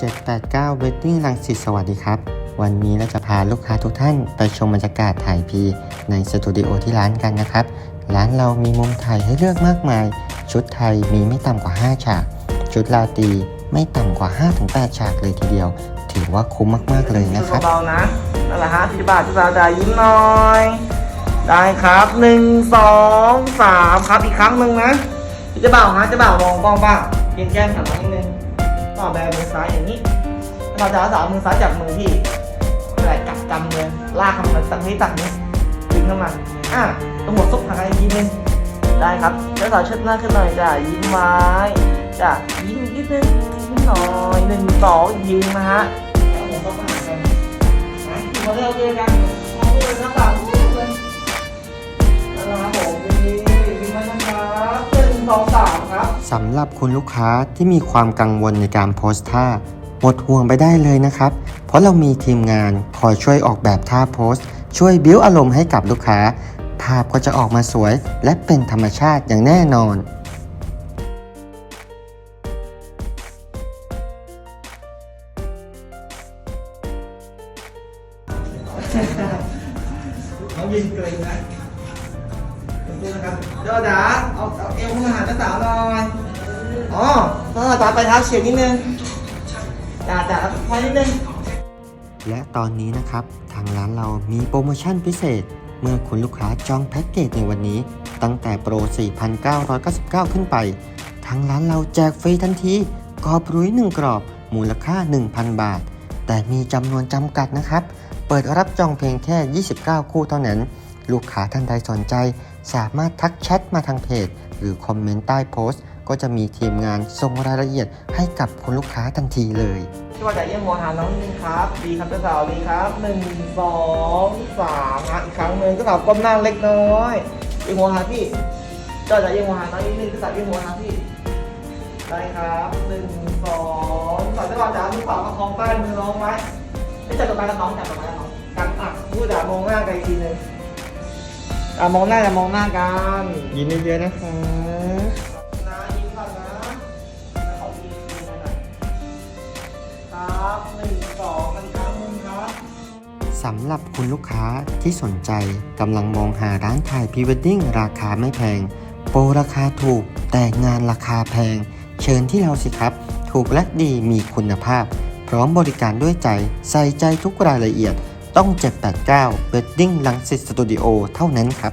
789 Wedding รังสิตสวัสดีครับ วันนี้เราจะพาลูกค้าทุกท่านไปชมบรรยากาศถ่ายพีในสตูดิโอที่ร้านกันนะครับ ร้านเรามีมุมถ่ายให้เลือกมากมาย ชุดไทยมีไม่ต่ำกว่า 5 ฉาก ชุดลาตีไม่ต่ำกว่า 5-8 ฉากเลยทีเดียว ถือว่าคุ้มมากๆเลยนะครับเบาๆนะนั่นแหละฮะสิบบาทสิบบาทจ่ายยิ้มหน่อย ได้ครับหนึ่งสองสามครับอีกครั้งหนึ่งนะจะเบาฮะจะเบามองกล้องบ้างเย็นแก้มหันมานิดนึง ต่อแบมือซ้ายอย่างนี้เราจะเอาสามือซ้ายจับมือพี่อะไรกัดกำเลยลากเข้ามาตักนี้ตักนี้ดึงเข้ามาอะตรงหัวซุกหางอีกทีนึงได้ครับเจ้าสาวเชิดหน้าขึ้นหน่อยจ้ะยิ้มไว้จ้ะยิ้มอีกนิดนึงยิ้มหน่อยหนึ่งสองอีกทีนะฮะแล้วผมก็มาหากันมาเริ่มเจอกัน สำหรับคุณลูกค้าที่มีความกังวลในการโพสท่าหมดห่วงไปได้เลยนะครับ เพราะเรามีทีมงานคอยช่วยออกแบบท่าโพสช่วยบิ้วอารมณ์ให้กับลูกค้า ภาพก็จะออกมาสวย และเป็นธรรมชาติอย่างแน่นอนน้องยืนเกรงนะดูนะครับเดี๋ยวจ๋าเอาเอาเอว อเออจ๋าไปเท้าเฉียงนิดนึงจ๋าจ๋าพอนิดนึง และตอนนี้นะครับ ทางร้านเรามีโปรโมชั่นพิเศษ เมื่อคุณลูกค้าจองแพ็กเกจในวันนี้ ตั้งแต่โปร 4,999 ขึ้นไป ทางร้านเราแจกฟรีทันทีกรอบรุ้ย1กรอบ มูลค่า 1,000 บาท แต่มีจำนวนจำกัดนะครับ เปิดรับจองเพียงแค่ 29 คู่เท่านั้น ลูกค้าท่านใดสนใจ สามารถทักแชทมาทางเพจ หรือคอมเมนต์ใต้โพสต์ ก็จะมีทีมงานส่งรายละเอียดให้กับคุณลูกค้าทันทีเลยที่ว่าจะเยี่ยมหัวหาน้องนึงครับดีครับเจ้าสาวดีครับหนึ่งสองสามอะอีกครั้งหนึ่งเจ้าสาวก้มหน้าเล็กน้อยเยี่ยมหัวหาพี่เจ้าจะเยี่ยมหัวหาน้องนิดนึงเจ้าสาวเยี่ยมหัวหาพี่ได้ครับหนึ่งสองสามเจ้าสาวจ๋ามือขวาประคองใต้มือน้องไว้ไม่จับตัวไปกับน้องจับตัวไปกับน้องกันอะมือจ๋ามองหน้ากันอีกทีนึงอะมองหน้ากันมองหน้ากันยินดีเยอะนะคะน ครับหนึ่งสองกันครั้งหนึ่งครับสำหรับคุณลูกค้าที่สนใจกำลังมองหาร้านถ่ายพรีเวดดิ้งราคาไม่แพง โปรราคาถูกแต่งานราคาแพง เชิญที่เราสิครับ ถูกและดีมีคุณภาพ พร้อมบริการด้วยใจใส่ใจทุกรายละเอียดต้อง 789 Wedding ลังสิตสตูดิโอเท่านั้นครับ